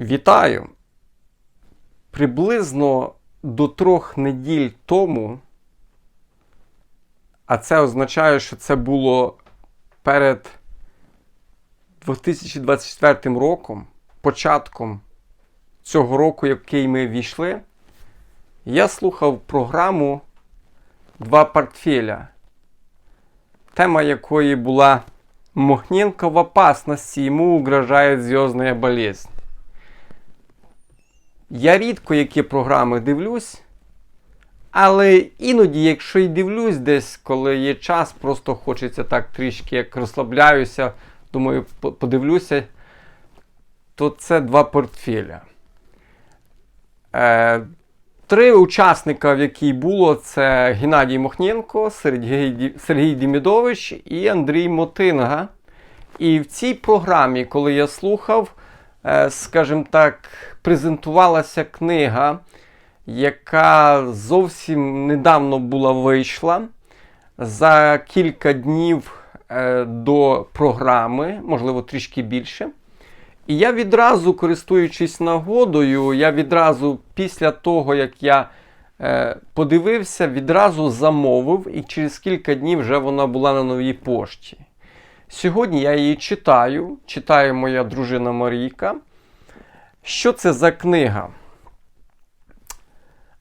Вітаю! Приблизно до трьох неділь тому, а це означає, що це було перед 2024 роком, початком цього року, який ми війшли, я слухав програму Два портфеля, тема якої була Мохненко в опасности, ему угрожает зв'язна болезнь. Я рідко які програми дивлюсь, але іноді, якщо й дивлюсь десь, коли є час, просто хочеться так трішки як розслабляюся, думаю, подивлюся, то це два портфеля. Е, три учасника, в якій було, це Геннадій Мохненко, Сергій, Сергій Дімідович і Андрій Мотинга. І в цій програмі, коли я слухав, скажімо так, презентувалася книга, яка зовсім недавно була вийшла за кілька днів е, до програми, можливо, трішки більше. І я відразу, користуючись нагодою, я відразу після того, як я е, подивився, відразу замовив, і через кілька днів вже вона була на новій пошті. Сьогодні я її читаю, читає моя дружина Марійка. Що це за книга?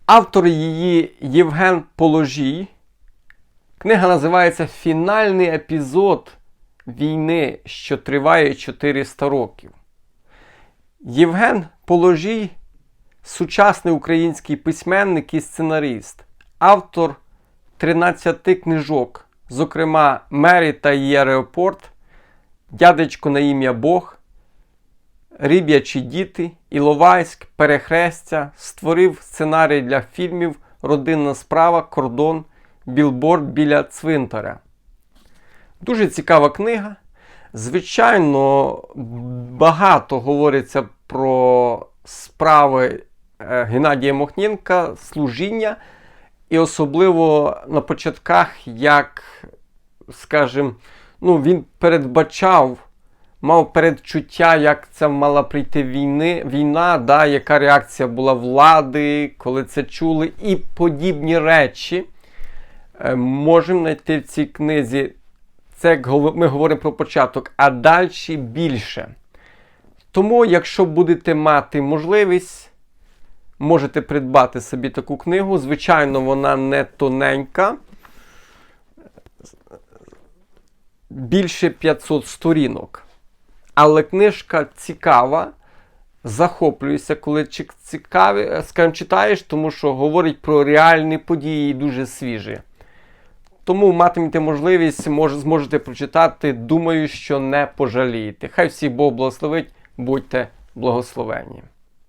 Автор її Євген Положій. Книга називається Фінальний епізод війни, що триває 400 років. Євген Положій сучасний український письменник і сценарист, автор 13 книжок, зокрема Мері та її аеропорт, Дядечко на ім'я Бог, Риб'ячі діти, Іловайськ, Перехрестя, створив сценарій для фільмів Родинна справа, Кордон, Білборд біля цвинтаря. Дуже цікава книга. Звичайно, багато говориться про справи е, Геннадія Мохненка, служіння, і особливо на початках, як, скажімо, ну, він передбачав, мав передчуття, як це мала прийти війни, війна, да, яка реакція була влади, коли це чули, і подібні речі е, можемо знайти в цій книзі. Це ми говоримо про початок, а далі більше. Тому, якщо будете мати можливість, можете придбати собі таку книгу. Звичайно, вона не тоненька. Більше 500 сторінок. Але книжка цікава. Захоплююся, коли цікаві, е, скажімо, читаєш, тому що говорить про реальні події дуже свіжі. Тому матимете можливість, мож, зможете прочитати. Думаю, що не пожалієте. Хай всіх Бог благословить, будьте благословенні.